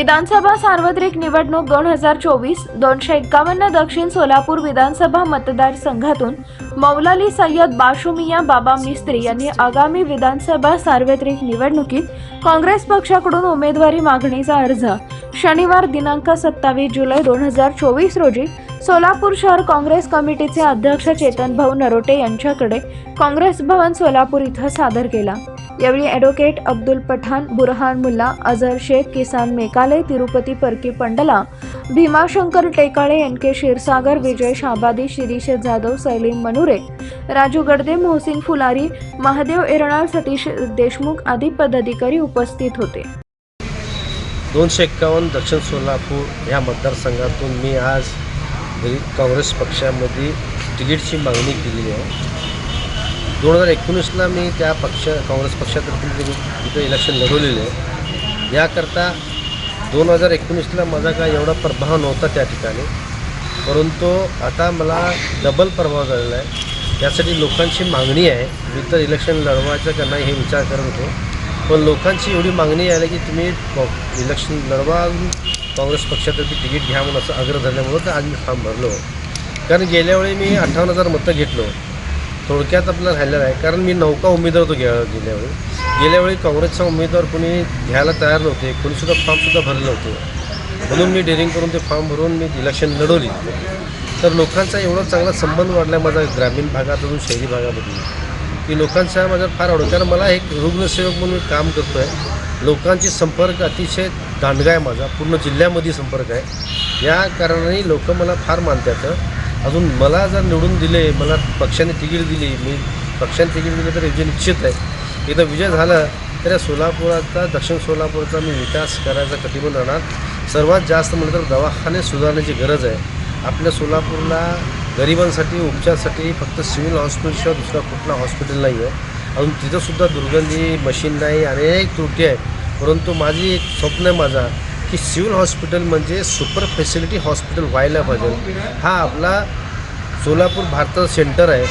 विधानसभा सार्वत्रिक निवडणूक दोन हजार चोवीस दोनशे एकावन्न दक्षिण सोलापूर विधानसभा मतदारसंघातून मौलाली सय्यद बाशुमिया बाबा मिस्त्री यांनी आगामी विधानसभा सार्वत्रिक निवडणुकीत काँग्रेस पक्षाकडून उमेदवारी मागणीचा अर्ज. शनिवार दिनांक सत्तावीस जुलै दोन हजार चोवीस रोजी सोलापूर शहर काँग्रेस कमिटीचे अध्यक्ष चेतन भाऊ नरोटे यांच्याकडे काँग्रेस भवन सोलापूर इथं सादर केला. यावेळी advocate Abdul Pathan Burhan Mulla Azhar Shaikh Kisan Mekale Tirupati Parki Pandla Bhimashankar Tekale N K Kshirsagar Vijay Shabadi Shirish Jadhav Salim Manure Raju Gadade Mohsin Phulari Mahadev Eranal Satish Deshmukh आदी पदाधिकारी उपस्थित होते. दोनशे एक्कावन्न दक्षिण सोलापूर ह्या मतदारसंघातून मी आज काँग्रेस पक्षामध्ये तिकीटची मागणी केली आहे. दोन हजार एकोणीसला मी त्या पक्ष काँग्रेस पक्षातर्फे मी तिथं इलेक्शन लढवलेलं आहे याकरता दोन हजार एकोणीसला माझा काय एवढा प्रभाव नव्हता त्या ठिकाणी. परंतु आता मला डबल प्रभाव झालेला आहे. यासाठी लोकांची मागणी आहे मी तर इलेक्शन लढवायचं का नाही हे विचार करत होतो. पण लोकांची एवढी मागणी आहे की तुम्ही इलेक्शन लढवा काँग्रेस पक्षातर्फे तिकीट घ्या म्हणून असं आग्रह झाल्यामुळं तर आज मी फॉर्म भरलो. कारण गेल्या वेळी मी अठ्ठावन्न हजार मतं घेतलो थोडक्यात आपला राहिलेला आहे. कारण मी नौका उमेदवार होतो गेल्या वेळी. गेल्यावेळी काँग्रेसचा उमेदवार कोणी घ्यायला तयार नव्हते. कोणीसुद्धा फॉर्मसुद्धा भरले नव्हते. म्हणून मी डेअरिंग करून ते फॉर्म भरून मी इलेक्शन लढवली. तर लोकांचा एवढा चांगला संबंध वाढला आहे माझा ग्रामीण भागातून शहरी भागामधून की लोकांचा माझा फार आवडतो कारण मला एक रुग्णसेवक म्हणून मी काम करतो आहे लोकांची संपर्क अतिशय दांडगा आहे माझा. पूर्ण जिल्ह्यामध्ये संपर्क आहे. या कारणाने लोकं मला फार मानतात. अजून मला जर निवडून दिले मला पक्षाने तिकीट दिली मी पक्षाने तिकीट दिली तर विजय निश्चित आहे. एकदा विजय झाला तर या सोलापुराचा दक्षिण सोलापूरचा मी विकास करायचा कटिबंध राहणार. सर्वात जास्त म्हटलं तर दवाखाने सुधारण्याची गरज आहे. आपल्या सोलापूरला गरिबांसाठी उपचारासाठी फक्त सिव्हिल हॉस्पिटलशिवाय दुसरा कुठला हॉस्पिटल नाही आहे अजून तिथंसुद्धा दुर्गंधी मशीन नाही अनेक त्रुटी आहे परंतु माझी एक स्वप्न आहे माझा. की सिव्हिल हॉस्पिटल म्हणजे सुपर फॅसिलिटी हॉस्पिटल व्हायला पाहिजे. हा आपला सोलापूर भारतात सेंटर आहे.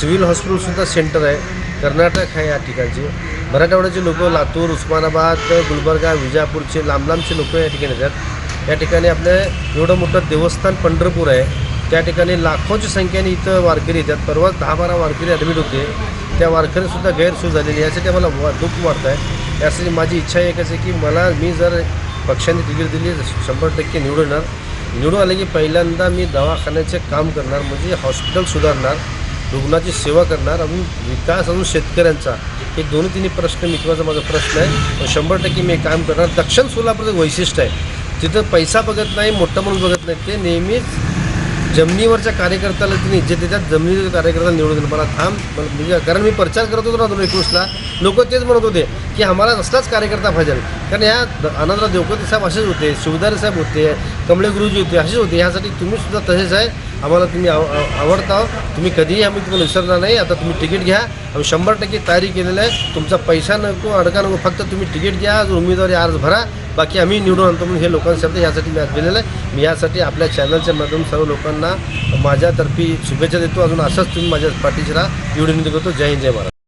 सिव्हिल हॉस्पिटलसुद्धा सेंटर आहे. कर्नाटक आहे या ठिकाणचे. मराठवाड्याचे लोक लातूर उस्मानाबाद गुलबर्गा विजापूरचे लांब लांबचे लोक या ठिकाणी येतात. या ठिकाणी आपलं एवढं मोठं देवस्थान पंढरपूर आहे. त्या ठिकाणी लाखोची संख्येने इथं वारकरी येतात. परवाच दहा बारा वारकरी ॲडमिट होते. त्या वारकरीसुद्धा गैरसोय झालेली यासाठी मला वा दुःख वाटतं आहे यासाठी माझी इच्छा एकच आहे की मला मी जर पक्षाने तिकीट दिली शंभर टक्के निवडून येणार निवडून आले की पहिल्यांदा मी दवाखान्याचे काम करणार म्हणजे हॉस्पिटल सुधारणार रुग्णाची सेवा करणार अजून विकास अजून शेतकऱ्यांचा. हे दोन्ही तिन्ही प्रश्न मिटवायचा माझा प्रश्न आहे. शंभर टक्के मी काम करणार. दक्षिण सोलापूरचं वैशिष्ट्य आहे. तिथं पैसा बघत नाही मोठा म्हणून बघत नाही. ते नेहमीच जमिनीवरच्या कार्यकर्त्याला तिने इज्जत देतात जमिनीवर कार्यकर्ता निवडून मला थांब म्हणजे कारण मी प्रचार करत होतो ना दोन एकोणीसला लोक तेच म्हणत होते की आम्हाला असलाच कार्यकर्ता पाहिजे. कारण ह्या द- आनंदराव देवकते साहेब असेच होते शिवदारे साहेब होते कमळे गुरुजी होते असेच होते. ह्यासाठी तुम्ही सुद्धा तसेच आहे. आम्हाला तुम्ही आव आवडता. आहो. तुम्ही कधीही आम्ही तुम्हाला विसरणार नाही. आता तुम्ही तिकीट घ्या. आम्ही शंभर टक्के तयारी केलेलं आहे. तुमचा पैसा नको अडका नको. फक्त तुम्ही तिकीट घ्या. आज उमेदवारी अर्ज भरा. बाकी आम्ही निवडून आणतो म्हणून हे लोकांसाठी शब्द यासाठी मी आज दिलेलं आहे. मी यासाठी आपल्या चॅनलच्या माध्यम सर्व लोकांना माझ्यातर्फी शुभेच्छा देतो. अजून असंच तुम्ही माझ्या पाठीशी राहा. निवडून करतो. जय हिंद जय महाराज